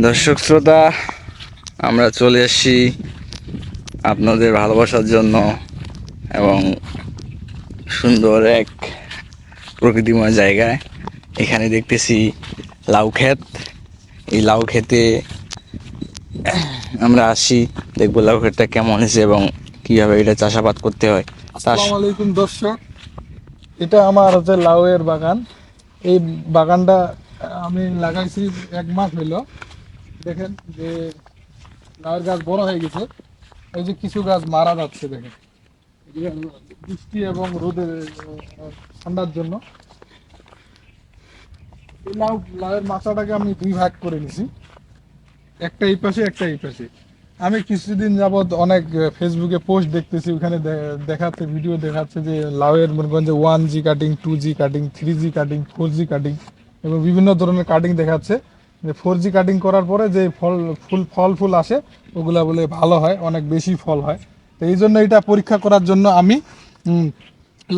দর্শক শ্রোতা, আমরা চলে এসেছি আপনাদের ভালোবাসার জন্য এবং সুন্দর এক প্রকৃতিময় জায়গায়। এখানে দেখতেছি লাউ ক্ষেত। এই লাউ ক্ষেতে আমরা আসি, দেখব লাউ ক্ষেতটা কেমন হয়েছে এবং কীভাবে এটা চাষাবাদ করতে হয়। তার আসসালামু আলাইকুম দর্শক, এটা আমার হচ্ছে লাউয়ের বাগান। এই বাগানটা আমি লাগাইছি এক মাস হইল। দেখেন যে লাউয়ের গাছ বড় হয়ে গেছে। এই যে কিছু গাছ মারা যাচ্ছে দেখেন। বৃষ্টি এবং রোদের ঠান্ডার জন্য। লাউ, লাউয়ের মাচাটাকে আমি দুই ভাগ করে নিছি। একটা এই পাশে, একটা এই পাশে। আমি কিছুদিন যাবত অনেক ফেসবুকে পোস্ট দেখতেছি, ওখানে দেখাচ্ছে ভিডিও দেখাচ্ছে যে লাউয়ের মনে করেন one G cutting two G cutting three G cutting four G cutting এবং বিভিন্ন ধরনের কাটিং দেখাচ্ছে। যে ফোর জি কাটিং করার পরে যে ফল, ফুল ফল, ফুল আসে, ওগুলা বলে ভালো হয়, অনেক বেশি ফল হয়। তো এই জন্য এটা পরীক্ষা করার জন্য আমি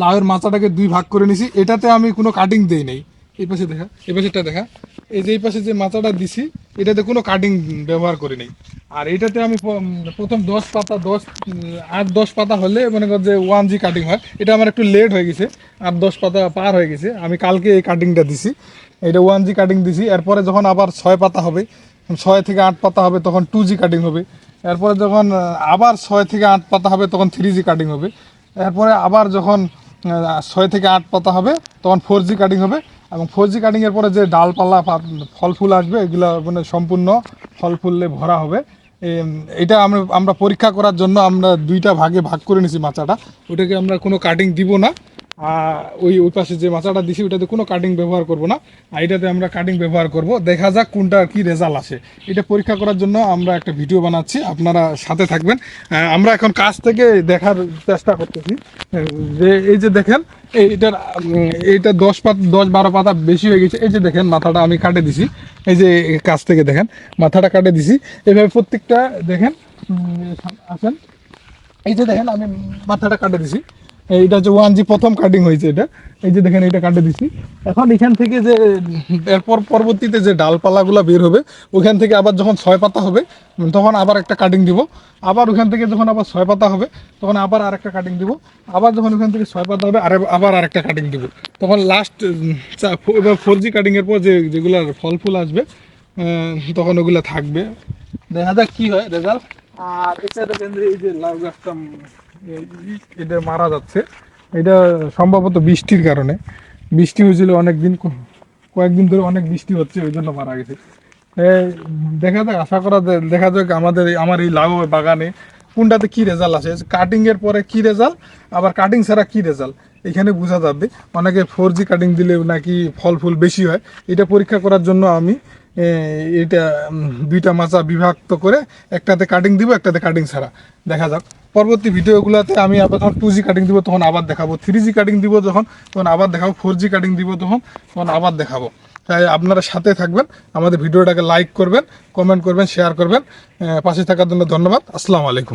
লাউয়ের মাচাটাকে দুই ভাগ করে নিছি। এটাতে আমি কোনো কাটিং দেই নেই। এই পাশে দেখা, এই পাশেটা দেখা। এই যে এই পাশে যে মাথাটা দিছি, এটাতে কোনো কাটিং ব্যবহার করি নাই। আর এটাতে আমি প্রথম দশ পাতা, দশ আট, দশ পাতা হলে মনে কর যে ওয়ান জি কাটিং হয়। এটা আমার একটু লেট হয়ে গেছে, আট, দশ পাতা পার হয়ে গেছে। আমি কালকে এই কাটিংটা দিছি। এটা ওয়ান জি কাটিং দিছি। এরপরে যখন আবার ছয় পাতা হবে, ছয় থেকে আট পাতা হবে, তখন টু জি কাটিং হবে। এরপরে যখন আবার ছয় থেকে আট পাতা হবে, তখন থ্রি জি কাটিং হবে। এরপরে আবার যখন ছয় থেকে আট পাতা হবে, তখন ফোর জি কাটিং হবে এবং ফোর জি কাটিংয়ের পরে যে ডালপালা ফল ফুল আসবে, এগুলো মানে সম্পূর্ণ ফল ফুললে ভরা হবে। এটা আমরা আমরা পরীক্ষা করার জন্য আমরা দুইটা ভাগে ভাগ করে নিছি মাচাটা। ওটাকে আমরা কোনো কাটিং দিব না। ওই ওই পাশে যে মাচাটা দিছি ওটাতে কোনো কাটিং ব্যবহার করব না। আর এটাতে আমরা কাটিং ব্যবহার করব। দেখা যাক কোনটা কি রেজাল্ট আসে। এটা পরীক্ষা করার জন্য আমরা একটা ভিডিও বানাচ্ছি। আপনারা সাথে থাকবেন। আমরা এখন কাছ থেকে দেখার চেষ্টা করতেছি। যে এই যে দেখেন এই- এটার উম, এইটা দশ পাত দশ বারো পাতা বেশি হয়ে গেছে। এই যে দেখেন মাথাটা আমি কাটে দিছি। এই যে কাছ থেকে দেখেন মাথাটা কাটে দিছি। এভাবে প্রত্যেকটা দেখেন আসেন। এই যে দেখেন আমি মাথাটা কাটে দিছি। এইটা হচ্ছে ওয়ান জি প্রথম কাটিং হয়েছে এটা। এই যে দেখেন এটা কাটে দিছি। এখন এখান থেকে যে, এরপর পরবর্তীতে যে ডালপালাগুলো বের হবে, ওখান থেকে আবার যখন ছয় পাতা হবে, তখন আবার একটা কাটিং দিব। আবার ওখান থেকে যখন আবার ছয় পাতা হবে, তখন আবার আরেকটা কাটিং দিব। আবার যখন ওখান থেকে ছয় পাতা হবে, আরে, আবার আরেকটা কাটিং দিব। তখন লাস্ট এবার ফোর জি কাটিংয়ের পর যে যেগুলো ফল ফুল আসবে তখন ওগুলো থাকবে। দেখা যাক কি হয় রেজাল্ট আর দেখেন এই যে লাউ গাছটা এটা মারা যাচ্ছে। এটা সম্ভবত বৃষ্টির কারণে। বৃষ্টি হয়েছিল অনেক দিন, ক- কয়েকদিন ধরে অনেক বৃষ্টি হচ্ছে, ওই জন্য মারা গেছে। দেখা যাক, আশা করা দেখা যাক আমাদের আমার এই লাউ বাগানে কোনটাতে কি রেজাল্ট আসে। কাটিং এর পরে কি রেজাল্ট আবার কাটিং ছাড়া কি রেজাল্ট এখানে বোঝা যাবে। অনেকে ফোর জি কাটিং দিলে নাকি ফল ফুল বেশি হয়। এটা পরীক্ষা করার জন্য আমি এটা দুইটা মাচা বিভক্ত করে একটাতে কাটিং দিব, একটাতে কাটিং ছাড়া। দেখা যাক। পরবর্তী ভিডিওগুলোতে আমি আবার যখন টু জি কাটিং দিব, তখন আবার দেখাবো। থ্রি জি কাটিং দিব যখন, তখন আবার দেখাবো। ফোর জি কাটিং দিব তখন তখন আবার দেখাবো। তাই আপনারা সাথে থাকবেন, আমাদের ভিডিওটাকে লাইক করবেন কমেন্ট করবেন শেয়ার করবেন। পাশে থাকার জন্য ধন্যবাদ। আসসালামু আলাইকুম।